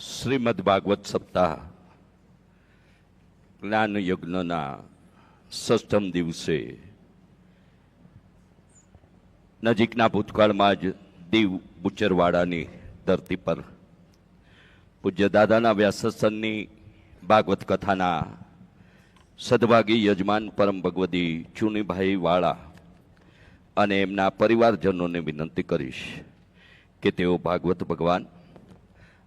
શ્રીમદ ભાગવત સપ્તાહ. જ્ઞાન યજ્ઞના ષષ્ઠમ દિવસે નજીકના ભૂતકાળમાં જ દીવ બુચરવાડાની ધરતી પર પૂજ્ય દાદાના વ્યાસસનની ભાગવત કથાના સદભાગી યજમાન પરમ ભગવદી ચુનીભાઈ વાળા અને એમના પરિવારજનોને વિનંતી કરીશ કે તેઓ ભાગવત ભગવાન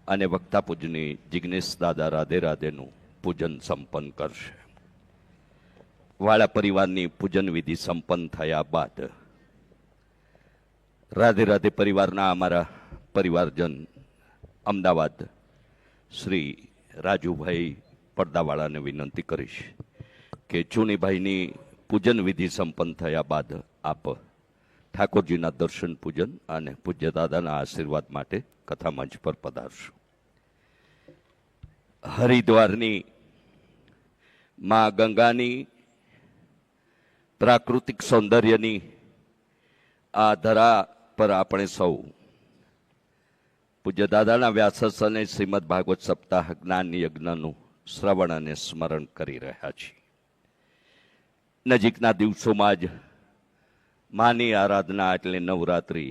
અને વક્તા પૂજની જિજ્ઞેશ દાદા રાધે રાધેનું પૂજન સંપન્ન કરશે. વાળા પરિવારની પૂજન વિધિ સંપન્ન થયા બાદ રાધે રાધે પરિવારના અમારા પરિવારજન અમદાવાદ શ્રી રાજુભાઈ પડદાવાળાને વિનંતી કરીશ કે ચુનીભાઈની પૂજન વિધિ સંપન્ન થયા બાદ આપ ઠાકોરજીના દર્શન, પૂજન અને પૂજ્ય દાદાના આશીર્વાદ માટે કથા મંચ પર પધારશું. હરિદ્વારની મા ગંગાની પ્રાકૃતિક સૌંદર્યની આ ધરા પર આપણે સૌ પૂજ્ય દાદાના વ્યાસસ અને શ્રીમદ ભાગવત સપ્તાહ જ્ઞાન યજ્ઞનું શ્રવણ અને સ્મરણ કરી રહ્યા છીએ. નજીકના દિવસોમાં જ માની આરાધના એટલે નવરાત્રિ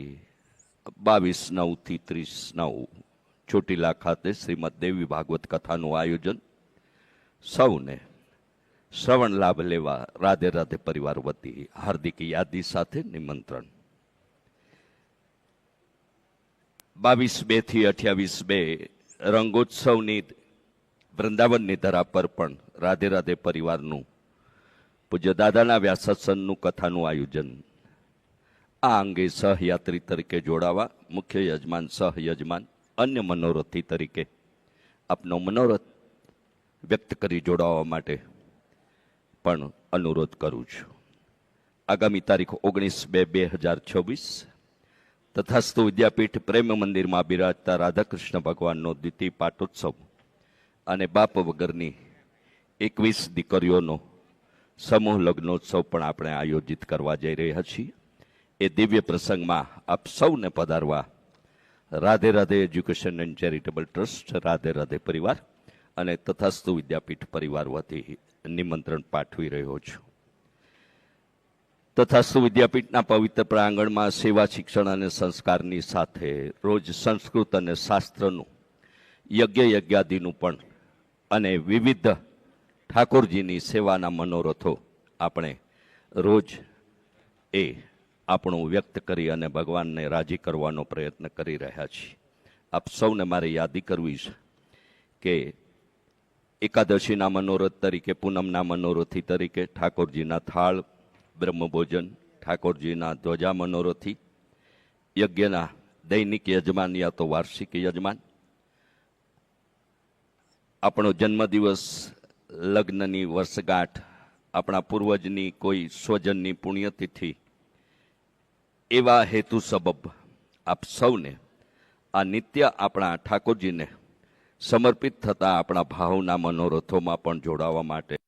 બાવીસ નવથી ત્રીસ નવ ચોટીલા ખાતે શ્રીમદ દેવી ભાગવત કથાનું આયોજન. સૌને શ્રવણ લાભ લેવા રાધે રાધે પરિવાર વતી હાર્દિક યાદી સાથે નિમંત્રણ. બાવીસ બેથી અઠ્યાવીસ બે રંગોત્સવની વૃંદાવનની ધરા પર પણ રાધે રાધે પરિવારનું પૂજ્ય દાદાના વ્યાસાસનનું કથાનું આયોજન આ અંગે સહયાત્રી તરીકે જોડાવા, મુખ્ય યજમાન, સહયજમાન, અન્ય મનોરથી તરીકે આપનો મનોરથ વ્યક્ત કરી જોડાવા માટે પણ અનુરોધ કરું છું. આગામી તારીખ ઓગણીસ બે બે હજાર છવ્વીસ, તથાસ્તુ વિદ્યાપીઠ પ્રેમ મંદિરમાં બિરાજતા રાધાકૃષ્ણ ભગવાનનો દ્વિતીય પાટોત્સવ અને બાપ વગરની એકવીસ દીકરીઓનો સમૂહ લગ્નોત્સવ પણ આપણે આયોજિત કરવા જઈ રહ્યા છીએ. એ દિવ્ય પ્રસંગમાં આપ સૌને પધારવા Radhe Radhe education and charitable trust Radhe Radhe પરિવાર અને તથાસ્તુ વિદ્યાપીઠ પરિવાર વતી નિમંત્રણ પાઠવી રહ્યો છું. તથાસ્તુ વિદ્યાપીઠના પવિત્ર પ્રાંગણમાં સેવા શિક્ષણ અને સંસ્કારની સાથે રોજ સંસ્કૃત અને શાસ્ત્રનું યજ્ઞ યજ્ઞાદિનું પણ અને વિવિધ ઠાકોરજીની સેવાના મનોરથો આપણે રોજ એ આપણું વ્યક્ત કરી અને ભગવાનને રાજી કરવાનો પ્રયત્ન કરી રહ્યા છીએ. આપ સૌને મારે યાદી કરવી છે કે એકાદશીના મનોરથ તરીકે, પૂનમના મનોરથી તરીકે ઠાકોરજીના થાળ, બ્રહ્મભોજન, ઠાકોરજીના ધ્વજા મનોરથી, યજ્ઞના દૈનિક યજમાન યા તો વાર્ષિક યજમાન, આપણો જન્મદિવસ, લગ્નની વર્ષગાંઠ, આપણા પૂર્વજની કોઈ સ્વજનની પુણ્યતિથિ એવા હેતુ સબબ આપ સૌને આ નિત્ય આપણા ઠાકોરજીને સમર્પિત થતા આપણા ભાવના મનોરથોમાં પણ જોડાવા માટે